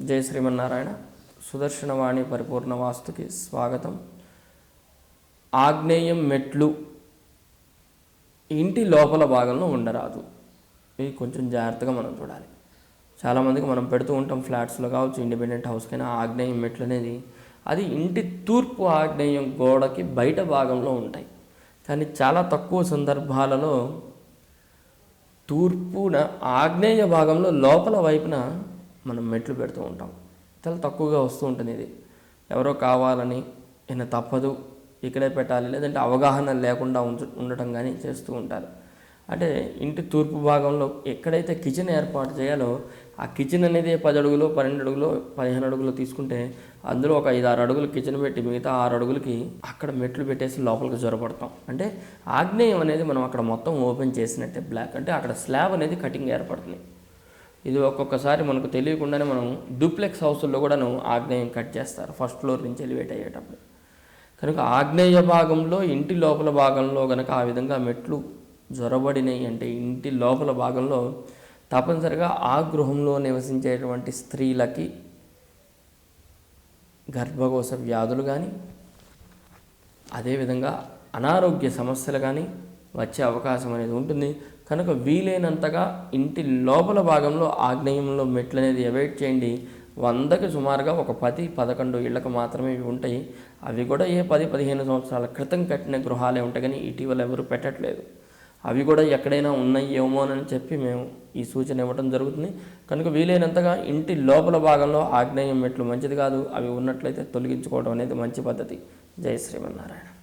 జై శ్రీమన్నారాయణ. సుదర్శనవాణి పరిపూర్ణ వాస్తుకి స్వాగతం. ఆగ్నేయం మెట్లు ఇంటి లోపల భాగంలో ఉండరాదు. ఇది కొంచెం జాగ్రత్తగా మనం చూడాలి. చాలామందికి మనం పెడుతూ ఉంటాం ఫ్లాట్స్లో కావచ్చు ఇండిపెండెంట్ హౌస్కైనా ఆగ్నేయం మెట్లు అనేది. అది ఇంటి తూర్పు ఆగ్నేయం గోడకి బయట భాగంలో ఉంటాయి. కానీ చాలా తక్కువ సందర్భాలలో తూర్పున ఆగ్నేయ భాగంలో లోపల వైపున మనం మెట్లు పెడుతూ ఉంటాం. చాలా తక్కువగా వస్తూ ఉంటుంది ఇది. ఎవరో కావాలని ఈయన తప్పదు ఇక్కడే పెట్టాలి లేదంటే అవగాహన లేకుండా ఉంచు ఉండటం కానీ చేస్తూ ఉంటారు. అంటే ఇంటి తూర్పు భాగంలో ఎక్కడైతే కిచెన్ ఏర్పాటు చేయాలో ఆ కిచెన్ అనేది పది అడుగులు పన్నెండు అడుగులు పదిహేను అడుగులు తీసుకుంటే అందులో ఒక ఐదు ఆరు అడుగులు కిచెన్ పెట్టి మిగతా ఆరు అడుగులకి అక్కడ మెట్లు పెట్టేసి లోపలికి జ్వరపడతాం అంటే ఆగ్నేయం అనేది మనం అక్కడ మొత్తం ఓపెన్ చేసినట్టే బ్లాక్. అంటే అక్కడ స్లాబ్ అనేది కటింగ్ ఏర్పడుతుంది. ఇది ఒక్కొక్కసారి మనకు తెలియకుండానే మనం డూప్లెక్స్ హౌస్లో కూడాను ఆగ్నేయం కట్ చేస్తారు ఫస్ట్ ఫ్లోర్ నుంచి ఎలివేట్ అయ్యేటప్పుడు. కనుక ఆగ్నేయ భాగంలో ఇంటి లోపల భాగంలో కనుక ఆ విధంగా మెట్లు జొరబడినాయి అంటే ఇంటి లోపల భాగంలో తప్పనిసరిగా ఆ గృహంలో నివసించేటువంటి స్త్రీలకి గర్భకోశ వ్యాధులు కానీ అదేవిధంగా అనారోగ్య సమస్యలు కానీ వచ్చే అవకాశం అనేది ఉంటుంది. కనుక వీలైనంతగా ఇంటి లోపల భాగంలో ఆగ్నేయంలో మెట్లు అనేది అవాయిడ్ చేయండి. వందకి సుమారుగా ఒక పది పదకొండు ఇళ్ళకు మాత్రమే ఇవి ఉంటాయి. అవి కూడా ఏ పది పదిహేను సంవత్సరాల క్రితం కట్టిన గృహాలే ఉంటాయి కానీ ఇటీవల ఎవరు పెట్టట్లేదు. అవి కూడా ఎక్కడైనా ఉన్నాయేమోనని చెప్పి మేము ఈ సూచన ఇవ్వడం జరుగుతుంది. కనుక వీలైనంతగా ఇంటి లోపల భాగంలో ఆగ్నేయం మెట్లు మంచిది కాదు. అవి ఉన్నట్లయితే తొలగించుకోవడం అనేది మంచి పద్ధతి. జై శ్రీమన్నారాయణ.